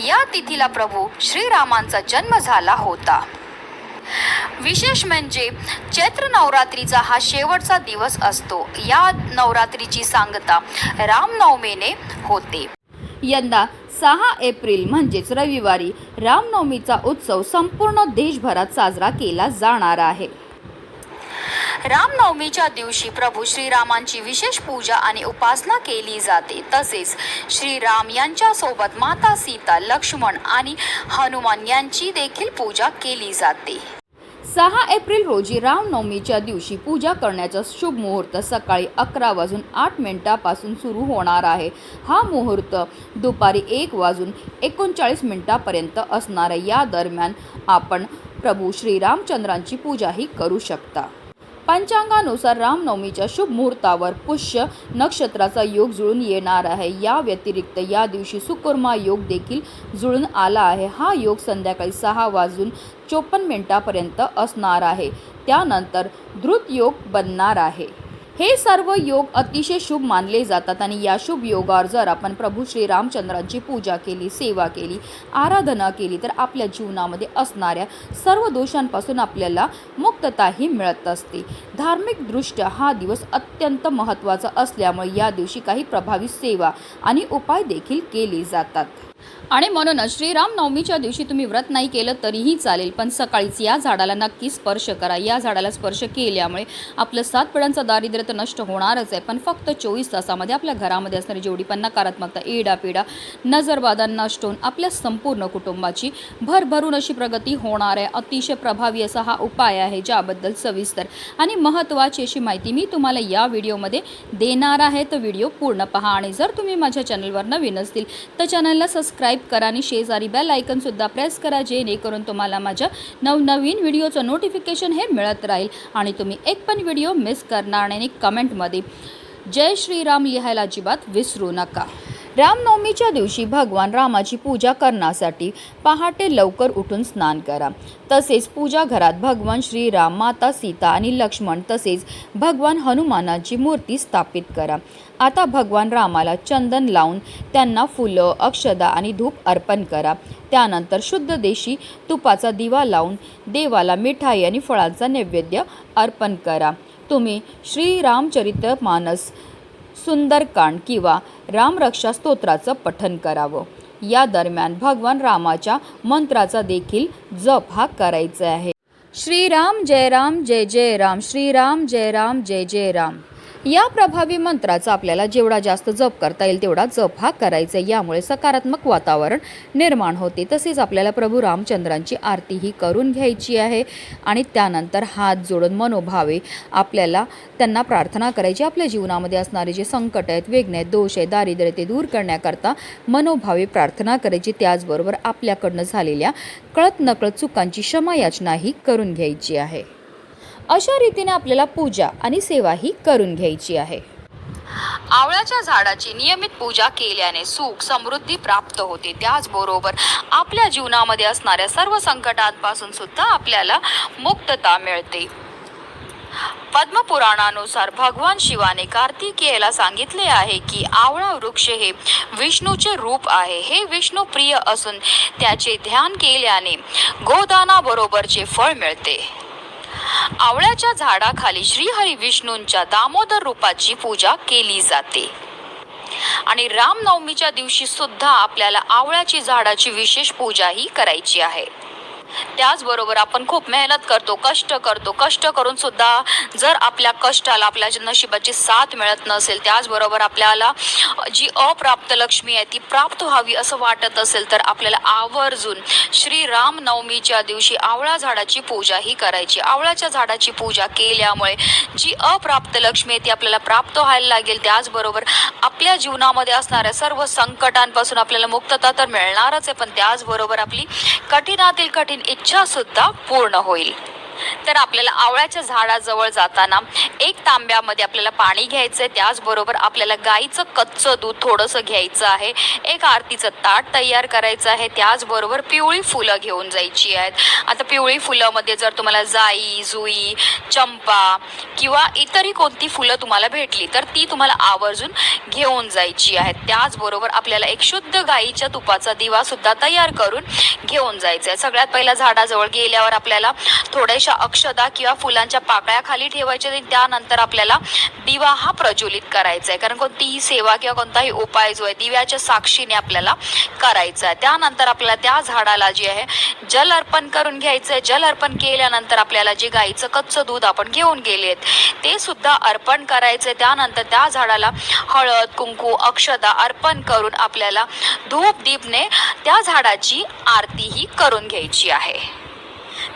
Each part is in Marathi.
या तिथीला प्रभू श्रीरामांचा जन्म झाला होता. विशेष म्हणजे चैत्र नवरात्रीचा हा शेवटचा दिवस असतो. या नवरात्रीची सांगता रामनवमीने होते. यंदा सहा एप्रिल म्हणजेच रविवारी रामनवमीचा उत्सव संपूर्ण देशभरात साजरा केला जाणार आहे. रामनवमीच्या दिवशी प्रभू श्रीरामांची विशेष पूजा आणि उपासना केली जाते. तसेच श्रीराम यांच्यासोबत माता सीता लक्ष्मण आणि हनुमान यांची देखील पूजा केली जाते. सहा एप्रिल रोजी रामनवमीच्या दिवशी पूजा करण्याचा शुभ मुहूर्त सकाळी अकरा वाजून आठ मिनिटापासून सुरू होणार आहे. हा मुहूर्त दुपारी एक वाजून एकोणचाळीस मिनिटापर्यंत असणार आहे. या दरम्यान आपण प्रभू श्रीरामचंद्रांची पूजाही करू शकता. पंचांगानुसार रामनवमीच्या शुभ मुहूर्तावर पुष्य नक्षत्राचा योग जुळून येणार आहे. या व्यतिरिक्त या दिवशी सुकुर्मा योग देखील जुळून आला आहे. हा योग संध्याकाळी सहा वाजून चोपन्न मिनिटापर्यंत असणार आहे. त्यानंतर द्रुत योग बनणार आहे. हे सर्व योग अतिशय शुभ मानले जातात आणि या शुभ योगावर जर आपण प्रभू श्रीरामचंद्रांची पूजा केली सेवा केली आराधना केली तर आपल्या जीवनामध्ये असणाऱ्या सर्व दोषांपासून आपल्याला मुक्तताही मिळत असते. धार्मिकदृष्ट्या हा दिवस अत्यंत महत्त्वाचा असल्यामुळे या दिवशी काही प्रभावी सेवा आणि उपाय देखील केले जातात. आणि म्हणूनच श्रीराम नवमीच्या दिवशी तुम्ही व्रत नाही केलं तरीही चालेल पण सकाळीच या झाडाला नक्की स्पर्श करा. या झाडाला स्पर्श केल्यामुळे आपलं सात पिढ्यांचं दारिद्र्य तर नष्ट होणारच आहे. पण फक्त चोवीस तासामध्ये आपल्या घरामध्ये असणारी जेवढी पण नकारात्मकता इडा पिडा नजरबाधा नष्ट होऊन आपल्या संपूर्ण कुटुंबाची भरभरून अशी प्रगती होणार आहे. अतिशय प्रभावी असा हा उपाय आहे ज्याबद्दल सविस्तर आणि महत्त्वाची अशी माहिती मी तुम्हाला या व्हिडिओमध्ये देणार आहे. तर व्हिडिओ पूर्ण पहा आणि जर तुम्ही माझ्या चॅनलवर नवीन असतील तर चॅनलला सबस्क्राईब करा आणि शेजारी बेल आयकनसुद्धा प्रेस करा जेणेकरून तुम्हाला माझ्या नवनवीन व्हिडिओचं नोटिफिकेशन हे मिळत राहील. आणि तुम्ही एक पण व्हिडिओ मिस करणार नाही कमेंटमध्ये जय श्रीराम लिहायला अजिबात विसरू नका. रामनवमीच्या दिवशी भगवान रामाची पूजा करण्यासाठी पहाटे लवकर उठून स्नान करा. तसेच पूजा घरात भगवान श्रीराम माता सीता आणि लक्ष्मण तसेच भगवान हनुमानाची मूर्ती स्थापित करा. आता भगवान रामाला चंदन लावून त्यांना फुलं अक्षदा आणि धूप अर्पण करा. त्यानंतर शुद्ध देशी तुपाचा दिवा लावून देवाला मिठाई आणि फळांचा नैवेद्य अर्पण करा. तुम्ही श्रीरामचरित मानस सुंदरकांड किंवा रामरक्षा स्तोत्राचं पठन करावं. या दरम्यान भगवान रामाच्या मंत्राचा देखील जप हा करायचा आहे. श्रीराम जय राम जय जय राम श्रीराम जय राम जय जय राम. या प्रभावी मंत्राचा आपल्याला जेवढा जास्त जप करता येईल तेवढा जप हा करायचा आहे. यामुळे सकारात्मक वातावरण निर्माण होते. तसेच आपल्याला प्रभू रामचंद्रांची आरती ही करून घ्यायची आहे. आणि त्यानंतर हात जोडून मनोभावे आपल्याला त्यांना प्रार्थना करायची. आपल्या जीवनामध्ये असणारे जे संकट आहेत वेगणे आहेत दोष आहे दारिद्र्य ते दूर करण्याकरता मनोभावे प्रार्थना करायची. त्याचबरोबर आपल्याकडनं झालेल्या कळत नकळत चुकांची क्षमायाचनाही करून घ्यायची आहे. अशा रीतीने आपल्याला पूजा आणि सेवाही करून घ्यायची आहे. आवळ्याच्या झाडाची नियमित पूजा केल्याने सुख समृद्धी प्राप्त होते. त्याचबरोबर आपल्या जीवनामध्ये असणाऱ्या सर्व संकटांपासून सुद्धा आपल्याला मुक्तता मिळते. पद्मपुराणानुसार भगवान शिवाने कार्तिकेयला सांगितले आहे की आवळा वृक्ष हे विष्णूचे रूप आहे. हे विष्णू प्रिय असून त्याचे ध्यान केल्याने गोदानाबरोबरचे फळ मिळते. आवळ्याच्या झाडाखाली श्रीहरी विष्णूंच्या दामोदर रूपाची पूजा केली जाते. आणि रामनवमीच्या दिवशी सुद्धा आपल्याला आवळ्याची झाडाची विशेष पूजा ही करायची आहे. त्याचबरोबर आपण खूप मेहनत करतो कष्ट करतो. कष्ट करून सुद्धा जर आपल्या कष्टाला आपल्या नशिबाची साथ मिळत नसेल त्याचबरोबर आपल्याला जी अप्राप्त लक्ष्मी आहे ती प्राप्त व्हावी असं वाटत असेल तर आपल्याला आवर्जून श्री रामनवमीच्या दिवशी आवळा झाडाची पूजा ही करायची. आवळ्याच्या झाडाची पूजा केल्यामुळे जी अप्राप्त लक्ष्मी आहे ती आपल्याला प्राप्त व्हायला लागेल. त्याचबरोबर आपल्या जीवनामध्ये असणाऱ्या सर्व संकटांपासून आपल्याला मुक्तता तर मिळणारच आहे पण त्याचबरोबर आपली कठीणातील कठीण नवीन इच्छा सुद्धा पूर्ण होईल. तर आपल्याला आवळ्याच्या झाडाजवळ जाताना एक तांब्यामध्ये आपल्याला पाणी घ्यायचं आहे त्याचबरोबर आपल्याला गाईचं कच्चं दूध थोडंसं घ्यायचं आहे. एक आरतीचं ताट तयार करायचं आहे. त्याचबरोबर पिवळी फुलं घेऊन जायची आहेत. आता पिवळी फुलामध्ये जर तुम्हाला जाई जुई चंपा किंवा इतरही कोणती फुलं तुम्हाला भेटली तर ती तुम्हाला आवर्जून घेऊन जायची आहेत. त्याचबरोबर आपल्याला एक शुद्ध गाईच्या तुपाचा दिवा सुद्धा तयार करून घेऊन जायचं आहे सगळ्यात पहिला झाडाजवळ गेल्यावर आपल्याला थोड्याशा अक्षदा किंवा फुलांच्या पाकळ्या खाली ठेवायच्या आणि त्यानंतर आपल्याला दिवा हा प्रज्वलित करायचा आहे कारण कोणतीही सेवा किंवा कोणताही उपाय जो आहे दिव्याच्या साक्षीने आपल्याला करायचा आहे त्यानंतर आपल्याला त्या झाडाला जे आहे जल अर्पण करून घ्यायचं आहे जल अर्पण केल्यानंतर आपल्याला जे गाईचं कच्चं दूध आपण घेऊन गेले आहेत ते सुद्धा अर्पण करायचं आहे त्यानंतर त्या झाडाला हळद कुंकू अक्षदा अर्पण करून आपल्याला धूप दीपने त्या झाडाची आरती ही करून घ्यायची आहे.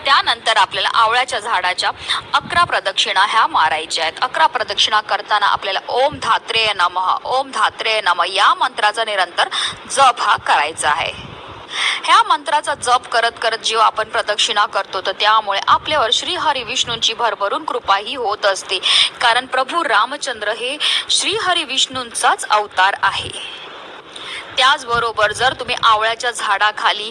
त्यानंतर आपल्याला आवळ्याच्या झाडाच्या अकरा प्रदक्षिणा ह्या मारायच्या आहेत. अकरा प्रदक्षिणा करताना आपल्याला ओम धात्रेय नमः ओम धात्रेय नमः या मंत्राचा निरंतर जप हा करायचा आहे. ह्या मंत्राचा जप करत करत जेव्हा आपण प्रदक्षिणा करतो तर त्यामुळे आपल्यावर श्री हरी विष्णूंची भरभरून कृपा ही होत असते. कारण प्रभू रामचंद्र हे श्री हरी विष्णूंचाच अवतार आहे. त्याचबरोबर जर तुम्ही आवळ्याच्या झाडाखाली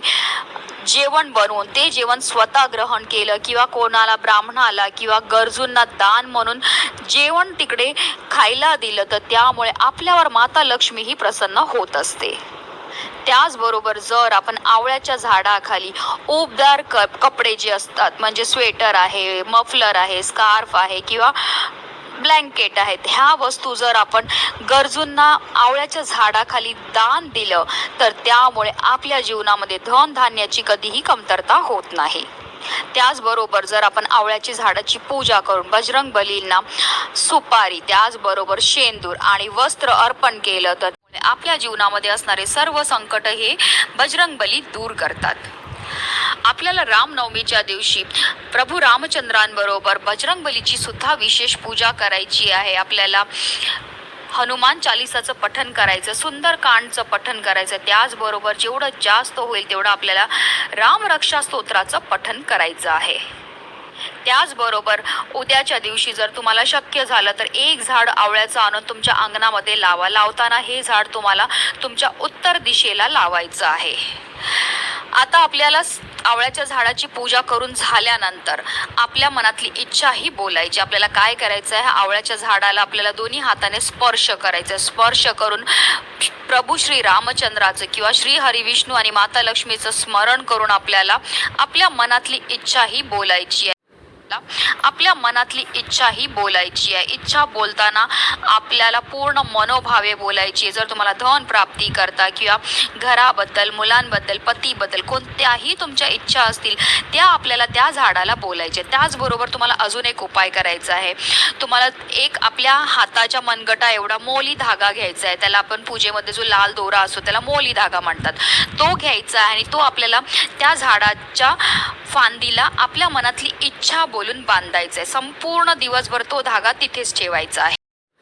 जेवण बनवून ते जेवण स्वतः ग्रहण केलं किंवा कोणाला ब्राह्मणाला किंवा गरजूंना दान म्हणून जेवण तिकडे खायला दिलं तर त्यामुळे आपल्यावर माता लक्ष्मी ही प्रसन्न होत असते. त्याचबरोबर जर आपण आवळ्याच्या झाडाखाली उबदार कप कपडे जे असतात म्हणजे स्वेटर आहे मफलर आहे स्कार्फ आहे किंवा ब्लँकेट आहेत. ह्या वस्तू जर आपण गरजूंना आवळ्याच्या झाडाखाली दान दिलं तर त्यामुळे आपल्या जीवनामध्ये धन धान्याची कधीही कमतरता होत नाही. त्याचबरोबर जर आपण आवळ्याची झाडाची पूजा करून बजरंग बलींना सुपारी त्याचबरोबर शेंदूर आणि वस्त्र अर्पण केलं तर आपल्या जीवनामध्ये असणारे सर्व संकट हे बजरंग बली दूर करतात. आपल्याला रामनवमीच्या दिवशी प्रभू रामचंद्रांबरोबर बजरंग बलीची सुद्धा विशेष पूजा करायची आहे. आपल्याला हनुमान चालिसाचं पठन करायचं सुंदर कांडचं पठन करायचं त्याचबरोबर जेवढं जास्त होईल तेवढं आपल्याला रामरक्षा स्तोत्राचं पठन करायचं आहे. त्याचबरोबर उद्याच्या दिवशी जर तुम्हाला शक्य झालं तर एक झाड आवळ्याचं आणून तुमच्या अंगणामध्ये लावा. लावताना हे झाड तुम्हाला तुमच्या उत्तर दिशेला लावायचं आहे. आता आपल्याला आवळ्याच्या झाडाची पूजा करून झाल्यानंतर आपल्या मनातली इच्छा ही बोलायची. आपल्याला काय करायचं आहे आवळ्याच्या झाडाला आपल्याला दोन्ही हाताने स्पर्श करायचा आहे. स्पर्श करून प्रभू श्री रामचंद्राचं किंवा श्री हरी विष्णू आणि माता लक्ष्मीचं स्मरण करून आपल्याला आपल्या मनातली इच्छा ही बोलायची आहे. आपल्या मनातली इच्छा ही बोलायची आहे. इच्छा बोलताना आपल्याला पूर्ण मनोभावे बोलायची आहे. जर तुम्हाला धन प्राप्ती करता किंवा घराबद्दल मुलांबद्दल पतीबद्दल कोणत्याही तुमच्या इच्छा असतील त्या आपल्याला त्या झाडाला बोलायच्या त्याचबरोबर तुम्हाला अजून एक उपाय करायचा आहे. तुम्हाला एक आपल्या हाताच्या मनगटा एवढा मोली धागा घ्यायचा आहे. त्याला आपण पूजेमध्ये जो लाल दोरा असतो त्याला मोली धागा म्हणतात. तो घ्यायचा आहे आणि तो आपल्याला त्या झाडाच्या फांदीला आपल्या मनातली इच्छा बोलून बांधायचं आहे संपूर्ण दिवसभर तो धागा तिथेच ठेवायचा आहे.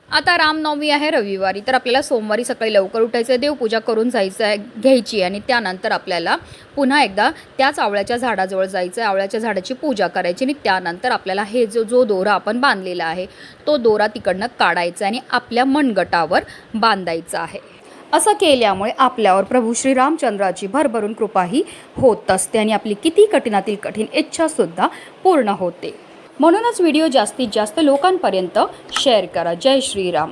आता रामनवमी आहे रविवारी तर आपल्याला सोमवारी सकाळी लवकर उठायचं आहे देवपूजा करून जायचं आहे. घ्यायची आणि त्यानंतर आपल्याला पुन्हा एकदा त्याच आवळ्याच्या झाडाजवळ जायचं आहे आवळ्याच्या झाडाची पूजा करायची. आणि त्यानंतर आपल्याला हे जो जो दोरा आपण बांधलेला आहे तो दोरा तिकडनं काढायचा आणि आपल्या मनगटावर बांधायचा आहे. असं केल्यामुळे आपल्यावर प्रभू श्रीरामचंद्राची भरभरून कृपाही होत असते आणि आपली किती कठीणातील कठीण इच्छासुद्धा पूर्ण होते. म्हणूनच व्हिडिओ जास्तीत जास्त लोकांपर्यंत शेअर करा. जय श्रीराम.